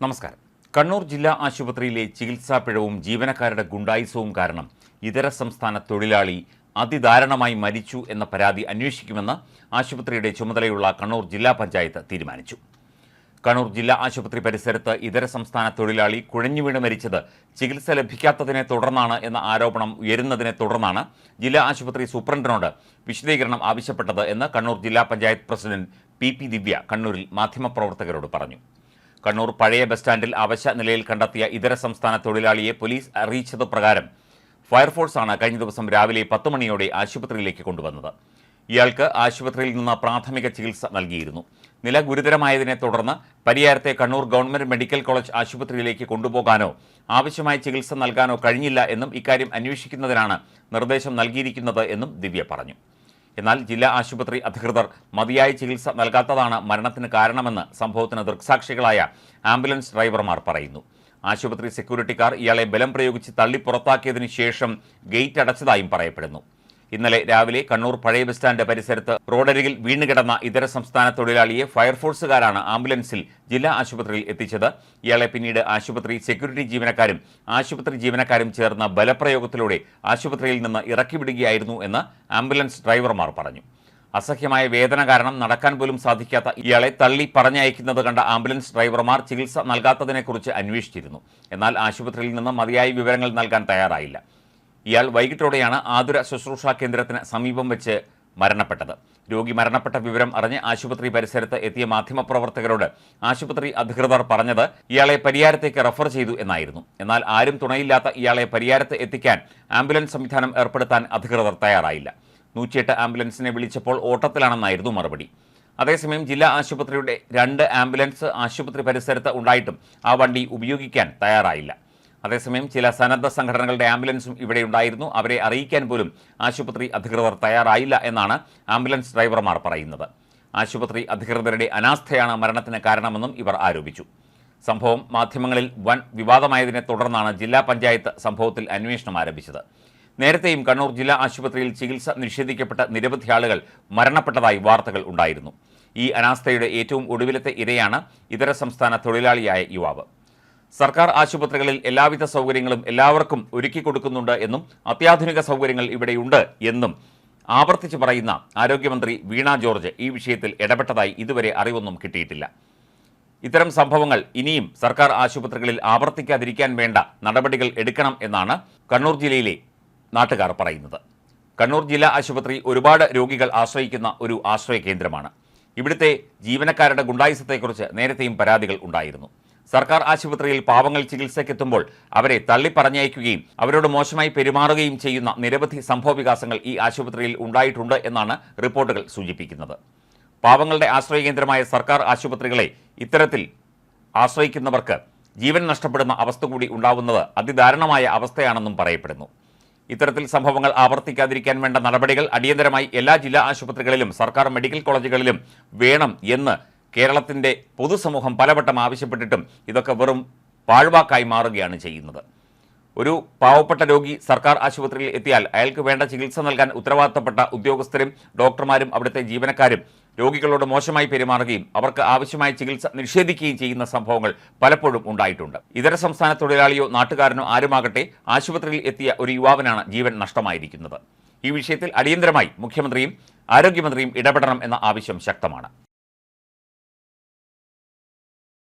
നമസ്കാരം. കണ്ണൂർ ജില്ലാ ആശുപത്രിയിലെ ചികിത്സാ പിഴവും ജീവനക്കാരുടെ ഗുണ്ടായുസവും കാരണം ഇതര സംസ്ഥാന തൊഴിലാളി അതിദാരുണമായി മരിച്ചു എന്ന പരാതി അന്വേഷിക്കുമെന്ന് ആശുപത്രിയുടെ ചുമതലയുള്ള കണ്ണൂർ ജില്ലാ പഞ്ചായത്ത് തീരുമാനിച്ചു. കണ്ണൂർ ജില്ലാ ആശുപത്രി പരിസരത്ത് ഇതര സംസ്ഥാന തൊഴിലാളി കുഴഞ്ഞുവീണ് മരിച്ചത് ചികിത്സ ലഭിക്കാത്തതിനെ തുടർന്നാണ് എന്ന ആരോപണം ഉയരുന്നതിനെ തുടർന്നാണ് ജില്ലാ ആശുപത്രി സൂപ്രണ്ടിനോട് വിശദീകരണം ആവശ്യപ്പെട്ടത് എന്ന് കണ്ണൂർ ജില്ലാ പഞ്ചായത്ത് പ്രസിഡന്റ് പി ദിവ്യ കണ്ണൂരിൽ മാധ്യമപ്രവർത്തകരോട് പറഞ്ഞു. കണ്ണൂർ പഴയ ബസ് സ്റ്റാൻഡിൽ അവശ നിലയിൽ കണ്ടെത്തിയ ഇതര സംസ്ഥാന തൊഴിലാളിയെ പോലീസ് അറിയിച്ചത് പ്രകാരം ഫയർഫോഴ്സാണ് കഴിഞ്ഞ ദിവസം രാവിലെ പത്ത് മണിയോടെ ആശുപത്രിയിലേക്ക് കൊണ്ടുവന്നത്. ഇയാൾക്ക് ആശുപത്രിയിൽ നിന്ന് പ്രാഥമിക ചികിത്സ നൽകിയിരുന്നു. നില ഗുരുതരമായതിനെ തുടർന്ന് പരിയാരത്തെ കണ്ണൂർ ഗവൺമെന്റ് മെഡിക്കൽ കോളേജ് ആശുപത്രിയിലേക്ക് കൊണ്ടുപോകാനോ ആവശ്യമായ ചികിത്സ നൽകാനോ കഴിഞ്ഞില്ല എന്നും ഇക്കാര്യം അന്വേഷിക്കുന്നതിനാണ് നിർദ്ദേശം നൽകിയിരിക്കുന്നത് എന്നും ദിവ്യ പറഞ്ഞു. എന്നാൽ ജില്ലാ ആശുപത്രി അധികൃതർ മതിയായ ചികിത്സ നൽകാത്തതാണ് മരണത്തിന് കാരണമെന്ന് സംഭവത്തിന് ദൃക്സാക്ഷികളായ ആംബുലൻസ് ഡ്രൈവർമാർ പറയുന്നു. ആശുപത്രി സെക്യൂരിറ്റിക്കാർ ഇയാളെ ബലം പ്രയോഗിച്ച് തള്ളി പുറത്താക്കിയതിനു ശേഷം ഗേറ്റ് അടച്ചതായും പറയപ്പെടുന്നു. ഇന്നലെ രാവിലെ കണ്ണൂർ പഴയ ബസ് സ്റ്റാൻഡ് പരിസരത്ത് റോഡരികിൽ വീണുകിടന്ന ഇതര സംസ്ഥാന തൊഴിലാളിയെ ഫയർഫോഴ്സുകാരാണ് ആംബുലൻസിൽ ജില്ലാ ആശുപത്രിയിൽ എത്തിച്ചത്. ഇയാളെ പിന്നീട് ആശുപത്രി സെക്യൂരിറ്റി ജീവനക്കാരും ആശുപത്രി ജീവനക്കാരും ചേർന്ന ബലപ്രയോഗത്തിലൂടെ ആശുപത്രിയിൽ നിന്ന് ഇറക്കിവിടുകയായിരുന്നു എന്ന് ആംബുലൻസ് ഡ്രൈവർമാർ പറഞ്ഞു. അസഹ്യമായ വേദന കാരണം നടക്കാൻ പോലും സാധിക്കാത്ത ഇയാളെ തള്ളി പറഞ്ഞയക്കുന്നത് കണ്ട ആംബുലൻസ് ഡ്രൈവർമാർ ചികിത്സ നൽകാത്തതിനെക്കുറിച്ച് അന്വേഷിച്ചിരുന്നു. എന്നാൽ ആശുപത്രിയിൽ നിന്ന് മതിയായ വിവരങ്ങൾ നൽകാൻ തയ്യാറായില്ല. ഇയാൾ വൈകിട്ടോടെയാണ് ആതുര ശുശ്രൂഷാ കേന്ദ്രത്തിന് സമീപം വെച്ച് മരണപ്പെട്ടത്. രോഗി മരണപ്പെട്ട വിവരം അറിഞ്ഞ് ആശുപത്രി പരിസരത്ത് എത്തിയ മാധ്യമപ്രവർത്തകരോട് ആശുപത്രി അധികൃതർ പറഞ്ഞത് ഇയാളെ പരിയാരത്തേക്ക് റഫർ ചെയ്തു എന്നായിരുന്നു. എന്നാൽ ആരും തുണയില്ലാത്ത ഇയാളെ പരിയാരത്ത് എത്തിക്കാൻ ആംബുലൻസ് സംവിധാനം ഏർപ്പെടുത്താൻ അധികൃതർ തയ്യാറായില്ല. നൂറ്റിയെട്ട് ആംബുലൻസിനെ വിളിച്ചപ്പോൾ ഓട്ടത്തിലാണെന്നായിരുന്നു മറുപടി. അതേസമയം ജില്ലാ ആശുപത്രിയുടെ രണ്ട് ആംബുലൻസ് ആശുപത്രി പരിസരത്ത് ഉണ്ടായിട്ടും ആ വണ്ടി ഉപയോഗിക്കാൻ തയ്യാറായില്ല. അതേസമയം ചില സന്നദ്ധ സംഘടനകളുടെ ആംബുലൻസും ഇവിടെ ഉണ്ടായിരുന്നു. അവരെ അറിയിക്കാൻ പോലും ആശുപത്രി അധികൃതർ തയ്യാറായില്ല എന്നാണ് ആംബുലൻസ് ഡ്രൈവർമാർ പറയുന്നത്. ആശുപത്രി അധികൃതരുടെ അനാസ്ഥയാണ് മരണത്തിന് കാരണമെന്നും ഇവർ ആരോപിച്ചു. സംഭവം മാധ്യമങ്ങളിൽ വൻ വിവാദമായതിനെ തുടർന്നാണ് ജില്ലാ പഞ്ചായത്ത് സംഭവത്തിൽ അന്വേഷണം ആരംഭിച്ചത്. നേരത്തെയും കണ്ണൂർ ജില്ലാ ആശുപത്രിയിൽ ചികിത്സ നിഷേധിക്കപ്പെട്ട നിരവധി ആളുകൾ മരണപ്പെട്ടതായി വാർത്തകൾ ഉണ്ടായിരുന്നു. ഈ അനാസ്ഥയുടെ ഏറ്റവും ഒടുവിലത്തെ ഇരയാണ് ഇതര സംസ്ഥാന തൊഴിലാളിയായ യുവാവ്. സർക്കാർ ആശുപത്രികളിൽ എല്ലാവിധ സൗകര്യങ്ങളും എല്ലാവർക്കും ഒരുക്കി കൊടുക്കുന്നുണ്ട് എന്നും അത്യാധുനിക സൗകര്യങ്ങൾ ഇവിടെയുണ്ട് എന്നും ആവർത്തിച്ച് പറയുന്ന ആരോഗ്യമന്ത്രി വീണ ജോർജ് ഈ വിഷയത്തിൽ ഇടപെട്ടതായി ഇതുവരെ അറിവൊന്നും കിട്ടിയിട്ടില്ല. ഇത്തരം സംഭവങ്ങൾ ഇനിയും സർക്കാർ ആശുപത്രികളിൽ ആവർത്തിക്കാതിരിക്കാൻ വേണ്ട നടപടികൾ എടുക്കണം എന്നാണ് കണ്ണൂർ ജില്ലയിലെ നാട്ടുകാർ പറയുന്നത്. കണ്ണൂർ ജില്ലാ ആശുപത്രി ഒരുപാട് രോഗികൾ ആശ്രയിക്കുന്ന ഒരു ആശ്രയ കേന്ദ്രമാണ്. ഇവിടുത്തെ ജീവനക്കാരുടെ ഗുണ്ടായുസത്തെക്കുറിച്ച് നേരത്തെയും പരാതികൾ ഉണ്ടായിരുന്നു. സർക്കാർ ആശുപത്രിയിൽ പാവങ്ങൾ ചികിത്സയ്ക്കെത്തുമ്പോൾ അവരെ തള്ളിപ്പറഞ്ഞയക്കുകയും അവരോട് മോശമായി പെരുമാറുകയും ചെയ്യുന്ന നിരവധി സംഭവവികാസങ്ങൾ ഈ ആശുപത്രിയിൽ ഉണ്ടായിട്ടുണ്ട് എന്നാണ് റിപ്പോർട്ടുകൾ സൂചിപ്പിക്കുന്നത്. പാവങ്ങളുടെ ആശ്രയകേന്ദ്രമായ സർക്കാർ ആശുപത്രികളെ ഇത്തരത്തിൽ ആശ്രയിക്കുന്നവർക്ക് ജീവൻ നഷ്ടപ്പെടുന്ന അവസ്ഥ കൂടി ഉണ്ടാവുന്നത് അതിദാരുണമായ അവസ്ഥയാണെന്നും പറയപ്പെടുന്നു. ഇത്തരത്തിൽ സംഭവങ്ങൾ ആവർത്തിക്കാതിരിക്കാൻ വേണ്ട നടപടികൾ അടിയന്തരമായി എല്ലാ ജില്ലാ ആശുപത്രികളിലും സർക്കാർ മെഡിക്കൽ കോളേജുകളിലും വേണം എന്ന് കേരളത്തിന്റെ പൊതുസമൂഹം പലവട്ടം ആവശ്യപ്പെട്ടിട്ടും ഇതൊക്കെ വെറും പാഴ്വാക്കായി മാറുകയാണ് ചെയ്യുന്നത്. ഒരു പാവപ്പെട്ട രോഗി സർക്കാർ ആശുപത്രിയിൽ എത്തിയാൽ അയാൾക്ക് വേണ്ട ചികിത്സ നൽകാൻ ഉത്തരവാദിത്തപ്പെട്ട ഉദ്യോഗസ്ഥരും ഡോക്ടർമാരും അവിടുത്തെ ജീവനക്കാരും രോഗികളോട് മോശമായി പെരുമാറുകയും അവർക്ക് ആവശ്യമായ ചികിത്സ നിഷേധിക്കുകയും ചെയ്യുന്ന സംഭവങ്ങൾ പലപ്പോഴും ഉണ്ടായിട്ടുണ്ട്. ഇതര സംസ്ഥാന തൊഴിലാളിയോ നാട്ടുകാരനോ ആരുമാകട്ടെ ആശുപത്രിയിൽ എത്തിയ ഒരു യുവാവിനാണ് ജീവൻ നഷ്ടമായിരിക്കുന്നത്. ഈ വിഷയത്തിൽ അടിയന്തരമായി മുഖ്യമന്ത്രിയും ആരോഗ്യമന്ത്രിയും ഇടപെടണം എന്ന ആവശ്യം ശക്തമാണ്.